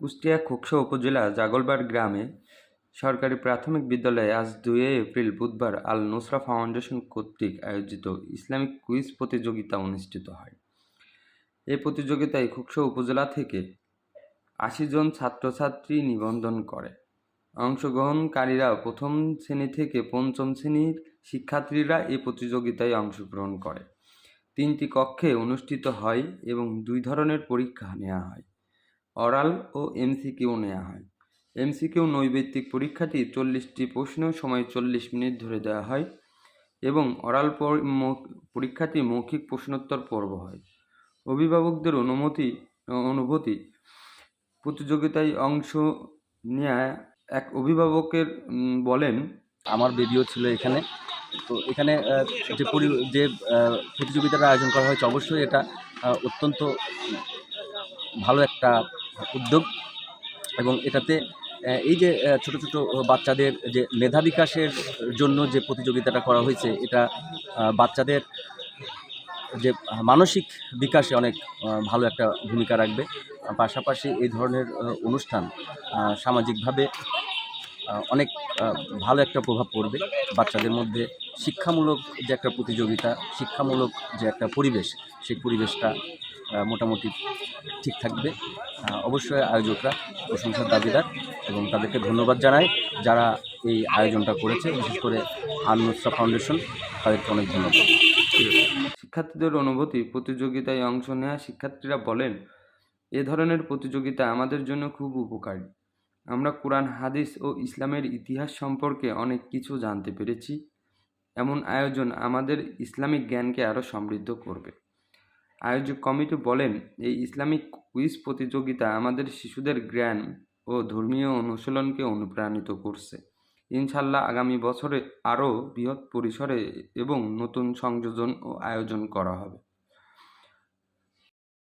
কুষ্টিয়া খোকসা উপজেলা জাগলবাড় গ্রামে সরকারি প্রাথমিক বিদ্যালয়ে আজ দুই এপ্রিল বুধবার আল নুসরা ফাউন্ডেশন কর্তৃক আয়োজিত ইসলামিক কুইজ প্রতিযোগিতা অনুষ্ঠিত হয়। এই প্রতিযোগিতায় খোকসা উপজেলা থেকে আশি জন ছাত্রছাত্রী নিবন্ধন করে। অংশগ্রহণকারীরা প্রথম শ্রেণি থেকে পঞ্চম শ্রেণির শিক্ষার্থীরা এই প্রতিযোগিতায় অংশগ্রহণ করে। তিনটি কক্ষে অনুষ্ঠিত হয় এবং দুই ধরনের পরীক্ষা নেওয়া হয়। অরাল ও এমসিকিউ নেওয়া হয়। এমসিকিউ নৈবেত্তিক পরীক্ষাটি চল্লিশটি প্রশ্ন সময় চল্লিশ মিনিট ধরে দেওয়া হয় এবং অরাল পরীক্ষাটি মৌখিক প্রশ্নোত্তর পর্ব হয়। অভিভাবকদের অনুমতি অনুভূতি প্রতিযোগিতায় অংশ নেওয়া এক অভিভাবকের বলেন আমার বেবিও ছিল এখানে। তো এখানে যে পরি যে আহ, প্রতিযোগিতার আয়োজন করা হয়েছে অবশ্যই এটা অত্যন্ত ভালো একটা উদ্যোগ এবং এটাতে এই যে ছোট ছোট বাচ্চাদের যে মেধা বিকাশের জন্য যে প্রতিযোগিতাটা করা হয়েছে, এটা বাচ্চাদের যে মানসিক বিকাশে অনেক ভালো একটা ভূমিকা রাখবে। পাশাপাশি এই ধরনের অনুষ্ঠান সামাজিকভাবে অনেক ভালো একটা প্রভাব পড়বে বাচ্চাদের মধ্যে। শিক্ষামূলক যে একটা প্রতিযোগিতা, শিক্ষামূলক যে একটা পরিবেশ, সেই পরিবেশটা মোটামুটি ঠিক থাকবে। অবশ্যই আয়োজকরা প্রশংসার দাবিদার এবং তাদেরকে ধন্যবাদ জানাই যারা এই আয়োজনটা করেছে। বিশেষ করে আননুসরা ফাউন্ডেশন, তাদেরকে অনেক ধন্যবাদ। শিক্ষার্থীদের অনুভূতি, প্রতিযোগিতায় অংশ নেওয়া শিক্ষার্থীরা বলেন, এ ধরনের প্রতিযোগিতা আমাদের জন্য খুব উপকারী। আমরা কোরআন, হাদিস ও ইসলামের ইতিহাস সম্পর্কে অনেক কিছু জানতে পেরেছি। এমন আয়োজন আমাদের ইসলামিক জ্ঞানকে আরও সমৃদ্ধ করবে। আয়োজক কমিটি বলেন, এই ইসলামিক কুইজ প্রতিযোগিতা আমাদের শিশুদের জ্ঞান ও ধর্মীয় অনুশীলনকে অনুপ্রাণিত করছে। ইনশাল্লাহ আগামী বছরে আরও বৃহৎ পরিসরে এবং নতুন সংযোজন ও আয়োজন করা হবে।